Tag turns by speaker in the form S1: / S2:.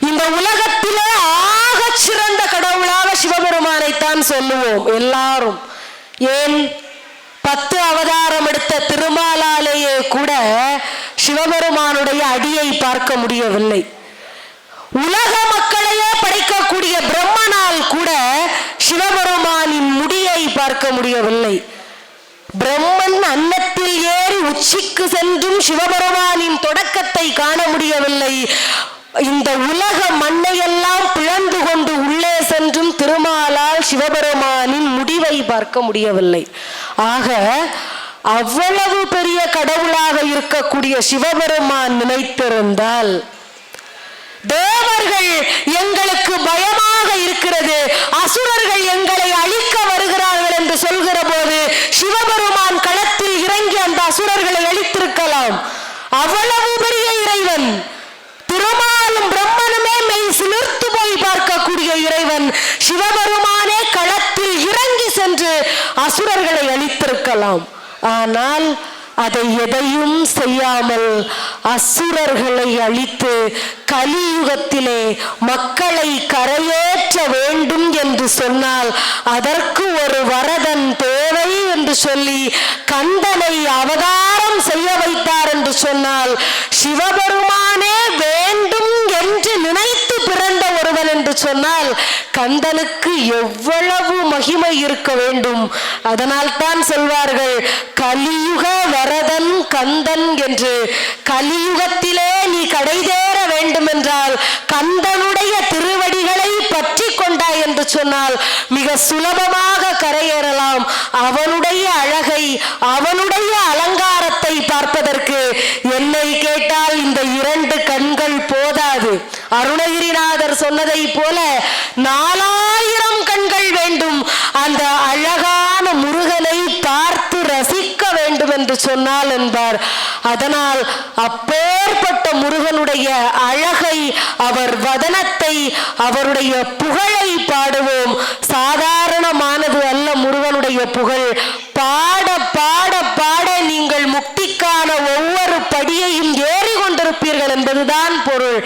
S1: இந்த உலகத்திலே ஆக சிறந்த கடவுளாக சிவபெருமானைத்தான் சொல்லுவோம் எல்லாரும். ஏன்? பத்து அவதாரம் எடுத்த திருமாலாலேயே கூட சிவபெருமானுடைய அடியை பார்க்க முடியவில்லை. உலக மக்களையே படைக்கக்கூடிய பிரம்மனால் கூட சிவபெருமானின் முடியை பார்க்க முடியவில்லை. பிரம்மன் அன்னத்தில் ஏறி உச்சிக்கு சென்றும் சிவபெருமானின் தொடக்கத்தை காண முடியவில்லை. இந்த உலக மண்ணையெல்லாம் பிளந்து கொண்டு உள்ளே சென்றும் திருமாலால் சிவபெருமானின் முடிவை பார்க்க முடியவில்லை. ஆக அவ்வளவு பெரிய கடவுளாக இருக்கக்கூடிய சிவபெருமான் நினைத்திருந்தால் தேவர்கள் எங்களுக்கு பயமாக இருக்கிறது அசுரர்கள் எங்களை அழிக்க வருகிறார்கள் என்று சொல்கிற போது சிவபெருமான் களத்தில் இறங்கி அந்த அசுரர்களை அழித்திருக்கலாம். அவ்வளவு பெரிய இறைவன் திருமாலும் பிரம்மனுமே மெய் சிலிர்த்து போய் பார்க்கக்கூடிய இறைவன் சிவபெருமானே களத்தில் இறங்கி சென்று அசுரர்களை அழித்திருக்கலாம். ஆனால் அதை எதையும் செய்யாமல் அசுரர்களை அழித்து கலியுகத்திலே மக்களை கரையேற்ற வேண்டும் என்று சொன்னால் அதற்கு ஒரு வரதன் தேவை என்று சொல்லி கந்தனை அவதாரம் செய்ய வைத்தார் என்று சொன்னால் சிவபெரு சொன்னால் கந்தனுக்கு எவ்வளவு மகிமை இருக்க வேண்டும். அதனால் தான் சொல்வார்கள் கலியுக வரதன் கந்தன் என்று. கலியுகத்திலே நீ கடைதேற வேண்டும் என்றால் கந்தனுடைய திருவடிகளை பற்றி கொண்டாய் என்று சொன்னால் மிக சுலபமாக கரையேறலாம். அவனுடைய அழகை அவனுடைய அலங்காரத்தை பார்ப்பதற்கு என்னை கேட்டால் இந்த இரண்டு கண்கள் போதா போதாது அருணகிரிநாதர் சொன்னதை போல நாலாயிரம் கண்கள் வேண்டும். அந்த அழகான முருகனை பார்த்து ரசிக்க வேண்டும் என்று சொன்னால் என்பார். அதனால் அப்பேற்பட்ட முருகனுடைய அழகை அவர் வதனத்தை அவருடைய புகழை பாடுவோம். சாதாரணமானது அல்ல முருகனுடைய புகழ். பாட பாட பாட நீங்கள் முக்திக்கான ஒவ்வொரு படியையும் ஏறி கொண்டிருப்பீர்கள் என்பதுதான் பொருள்.